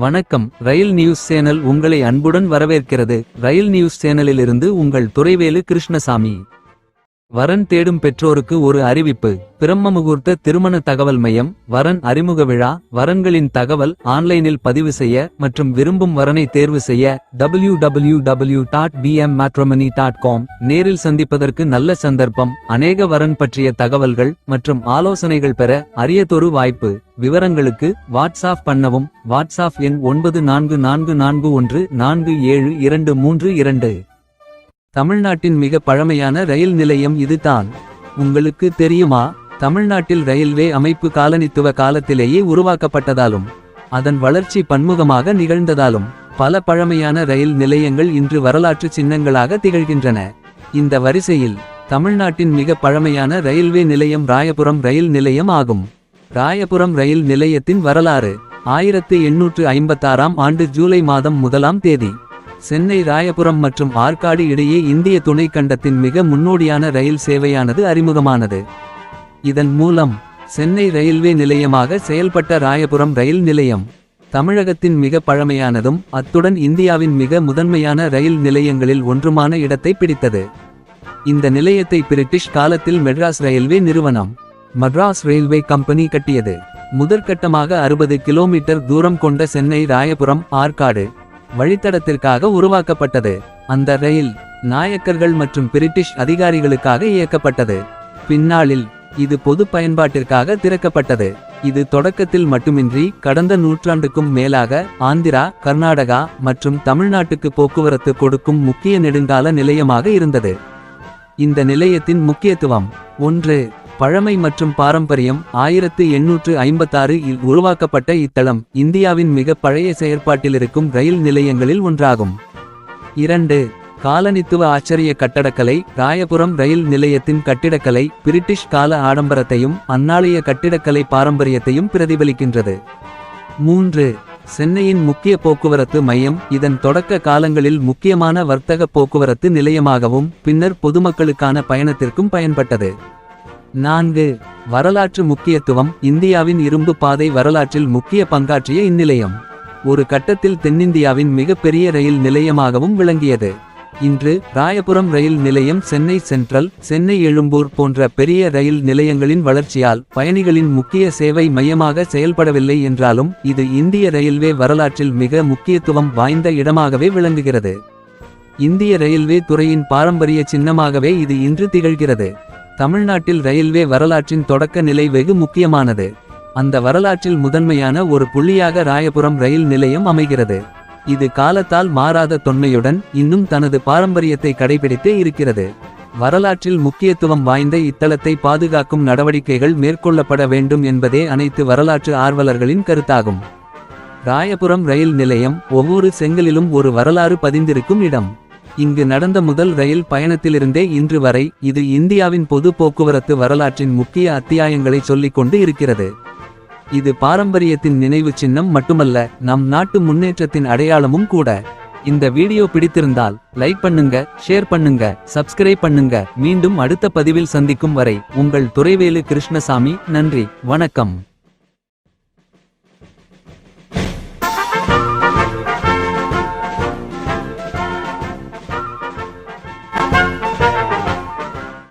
வணக்கம். ரயில் news channel உங்களை அன்புடன் வரவேற்கிறது. ரயில் நியூஸ் சேனலிலிருந்து உங்கள் துறைவேலு கிருஷ்ணசாமி. வரன் தேடும் பெற்றோருக்கு ஒரு அறிவிப்பு. பிரம்ம முகூர்த்த திருமண தகவல் மையம் வரன் அறிமுக விழா வரன்களின் தகவல் ஆன்லைனில் பதிவு செய்ய மற்றும் விரும்பும் வரனை தேர்வு செய்ய W W W dot PM dot com நேரில் சந்திப்பதற்கு நல்ல சந்தர்ப்பம். அநேக வரன் பற்றிய தகவல்கள் மற்றும் ஆலோசனைகள் பெற அரியதொரு வாய்ப்பு. விவரங்களுக்கு வாட்ஸ்ஆப் பண்ணவும் வாட்ஸ்ஆப் எண் ஒன்பது நான்கு நான்கு நான்கு ஒன்று நான்கு ஏழு இரண்டு மூன்று இரண்டு. தமிழ்நாட்டின் மிக பழமையான ரயில் நிலையம் இதுதான். உங்களுக்கு தெரியுமா? தமிழ்நாட்டில் ரயில்வே அமைப்பு காலனித்துவ காலத்திலேயே உருவாக்கப்பட்டதாலும் அதன் வளர்ச்சி பன்முகமாக நிகழ்ந்ததாலும் பல பழமையான ரயில் நிலையங்கள் இன்று வரலாற்று சின்னங்களாக திகழ்கின்றன. இந்த வரிசையில் தமிழ்நாட்டின் மிக பழமையான ரயில்வே நிலையம் ராயபுரம் ரயில் நிலையம் ஆகும். ராயபுரம் ரயில் நிலையத்தின் வரலாறு ஆயிரத்து எண்ணூற்று ஐம்பத்தாறாம் ஆண்டு ஜூலை மாதம் முதலாம் தேதி. சென்னை ராயபுரம் மற்றும் ஆற்காடு இடையே இந்திய துணைக்கண்டத்தின் மிக முன்னோடியான ரயில் சேவையானது அறிமுகமானது. இதன் மூலம் சென்னை ரயில்வே நிலையமாக செயல்பட்ட ராயபுரம் ரயில் நிலையம் தமிழகத்தின் மிக பழமையானதும் அத்துடன் இந்தியாவின் மிக முதன்மையான ரயில் நிலையங்களில் ஒன்றுமான இடத்தை பிடித்தது. இந்த நிலையத்தை பிரிட்டிஷ் காலத்தில் மெட்ராஸ் ரயில்வே நிறுவனம் மட்ராஸ் ரயில்வே கம்பெனி கட்டியது. முதற்கட்டமாக அறுபது கிலோமீட்டர் தூரம் கொண்ட சென்னை ராயபுரம் ஆற்காடு வழித்தடத்திற்காக உருவாக்கப்பட்டது. அந்த ரயில் நாயக்கர்கள் மற்றும் பிரிட்டிஷ் அதிகாரிகளுக்காக இயக்கப்பட்டது. பின்னாளில் இது பொது பயன்பாட்டிற்காக திறக்கப்பட்டது. இது தொடக்கத்தில் மட்டுமின்றி கடந்த நூற்றாண்டுக்கும் மேலாக ஆந்திரா கர்நாடகா மற்றும் தமிழ்நாட்டுக்கு போக்குவரத்து கொடுக்கும் முக்கிய நெடுங்கால நிலையமாக இருந்தது. இந்த நிலையத்தின் முக்கியத்துவம் ஒன்று பழமை மற்றும் பாரம்பரியம் ஆயிரத்து எண்ணூற்று ஐம்பத்தாறு இல் உருவாக்கப்பட்ட இத்தளம் இந்தியாவின் மிக பழைய செயற்பாட்டிலிருக்கும் ரயில் நிலையங்களில் ஒன்றாகும். இரண்டு காலனித்துவ ஆச்சரிய கட்டடக்கலை ராயபுரம் ரயில் நிலையத்தின் கட்டிடக்கலை பிரிட்டிஷ் கால ஆடம்பரத்தையும் அந்நாளைய கட்டிடக்கலை பாரம்பரியத்தையும் பிரதிபலிக்கின்றது. மூன்று சென்னையின் முக்கிய போக்குவரத்து மையம் இதன் தொடக்க காலங்களில் முக்கியமான வர்த்தக போக்குவரத்து நிலையமாகவும் பின்னர் பொதுமக்களுக்கான பயணத்திற்கும் பயன்பட்டது. நான்கு வரலாற்று முக்கியத்துவம். இந்தியாவின் இரும்பு பாதை வரலாற்றில் முக்கிய பங்காற்றிய இந்நிலையம். ஒரு கட்டத்தில் தென்னிந்தியாவின் மிகப்பெரிய ரயில் நிலையமாகவும் விளங்கியது. இன்று ராயபுரம் ரயில் நிலையம் சென்னை சென்ட்ரல் சென்னை எழும்பூர் போன்ற பெரிய ரயில் நிலையங்களின் வளர்ச்சியால் பயணிகளின் முக்கிய சேவை மையமாக செயல்படவில்லை என்றாலும் இது இந்திய ரயில்வே வரலாற்றில் மிக முக்கியத்துவம் வாய்ந்த இடமாகவே விளங்குகிறது. இந்திய ரயில்வே துறையின் பாரம்பரிய சின்னமாகவே இது இன்று திகழ்கிறது. தமிழ்நாட்டில் ரயில்வே வரலாற்றின் தொடக்க நிலை வெகு முக்கியமானது. அந்த வரலாற்றில் முதன்மையான ஒரு புள்ளியாக ராயபுரம் ரயில் நிலையம் அமைகிறது. இது காலத்தால் மாறாத தொன்மையுடன் இன்னும் தனது பாரம்பரியத்தை கடைபிடித்தே இருக்கிறது. வரலாற்றில் முக்கியத்துவம் வாய்ந்த இத்தலத்தை பாதுகாக்கும் நடவடிக்கைகள் மேற்கொள்ளப்பட வேண்டும் என்பதே அனைத்து வரலாற்று ஆர்வலர்களின் கருத்தாகும். ராயபுரம் ரயில் நிலையம் ஒவ்வொரு செங்கலிலும் ஒரு வரலாறு பதிந்திருக்கும் இடம். இங்கு நடந்த முதல் ரயில் பயணத்திலிருந்தே இன்று வரை இது இந்தியாவின் பொது போக்குவரத்து வரலாற்றின் முக்கிய அத்தியாயங்களை சொல்லிக்கொண்டு இருக்கிறது. இது பாரம்பரியத்தின் நினைவு சின்னம் மட்டுமல்ல நம் நாட்டு முன்னேற்றத்தின் அடையாளமும் கூட. இந்த வீடியோ பிடித்திருந்தால் லைக் பண்ணுங்க ஷேர் பண்ணுங்க சப்ஸ்கிரைப் பண்ணுங்க. மீண்டும் அடுத்த பதிவில் சந்திக்கும் வரை உங்கள் துறைவேலு கிருஷ்ணசாமி நன்றி வணக்கம்.